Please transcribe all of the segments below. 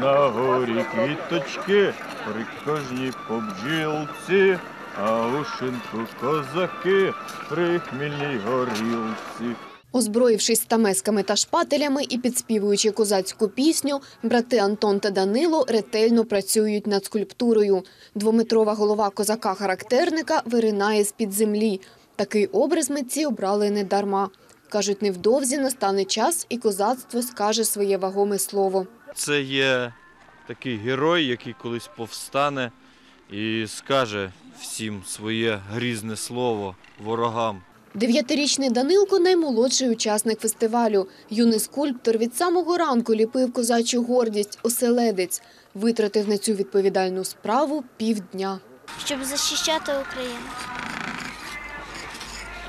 на горі квіточки, при кожній побджілці, а у шинку козаки при хмільній горілці. Озброївшись стамесками та шпателями і підспівуючи козацьку пісню, брати Антон та Данило ретельно працюють над скульптурою. Двометрова голова козака-характерника виринає з-під землі. Такий образ митці обрали не дарма. Кажуть, невдовзі настане час, і козацтво скаже своє вагоме слово. Це є такий герой, який колись повстане і скаже всім своє грізне слово ворогам. Дев'ятирічний Данилко – наймолодший учасник фестивалю. Юний скульптор від самого ранку ліпив козачу гордість – оселедець. Витратив на цю відповідальну справу півдня. щоб захищати Україну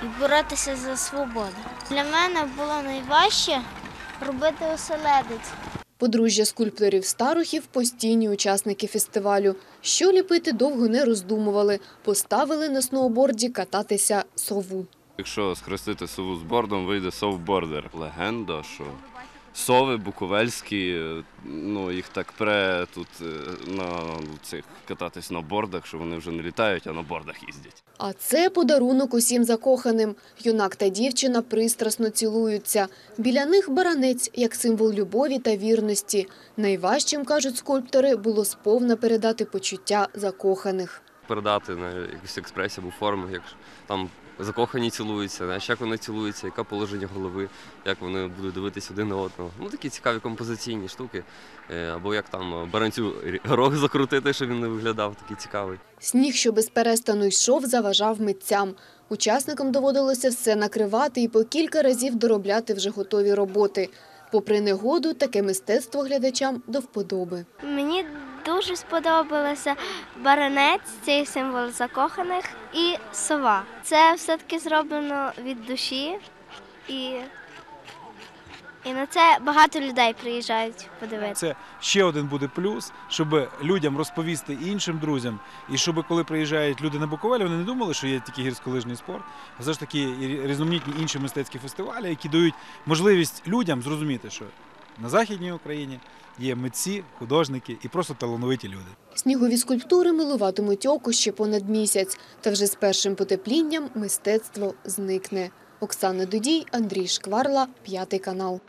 і боротися за свободу. Для мене було найважче робити оселедець. Подружжя скульпторів Старухів – постійні учасники фестивалю. Що ліпити довго не роздумували. Поставили на сноуборді кататися сову. Якщо схрестити сову з бордом, вийде совбордер. Легенда, що сови буковельські, е, ну їх так пре тут е, на цих кататись на бордах, що вони вже не літають, а на бордах їздять. А це подарунок усім закоханим. Юнак та дівчина пристрасно цілуються. Біля них баранець, як символ любові та вірності. Найважчим, кажуть скульптори, було сповна передати почуття закоханих. передати на якусь експресію або форму, як там закохані цілуються, знаєш, як вони цілуються, яке положення голови, як вони будуть дивитися один на одного. Ну такі цікаві композиційні штуки. Е, Або як там е, баранцю рог закрутити, щоб він не виглядав такий цікавий. Сніг, що без перестану йшов, заважав митцям. Учасникам доводилося все накривати і по кілька разів доробляти вже готові роботи. Попри негоду, таке мистецтво глядачам до вподоби. Мені дуже сподобалося баранець, цей символ закоханих, і сова. Це все-таки зроблено від душі, і, і на це багато людей приїжджають подивитися. Це ще один буде плюс, щоб людям розповісти іншим друзям, і щоб коли приїжджають люди на Буковель, вони не думали, що є тільки гірськолижний спорт, а все ж таки різноманітні інші мистецькі фестивалі, які дають можливість людям зрозуміти, що на Західній Україні є митці, художники і просто талановиті люди. Снігові скульптури милуватимуть око ще понад місяць. Та вже з першим потеплінням мистецтво зникне. Оксана Дудій, Андрій Шкварла, п'ятий канал.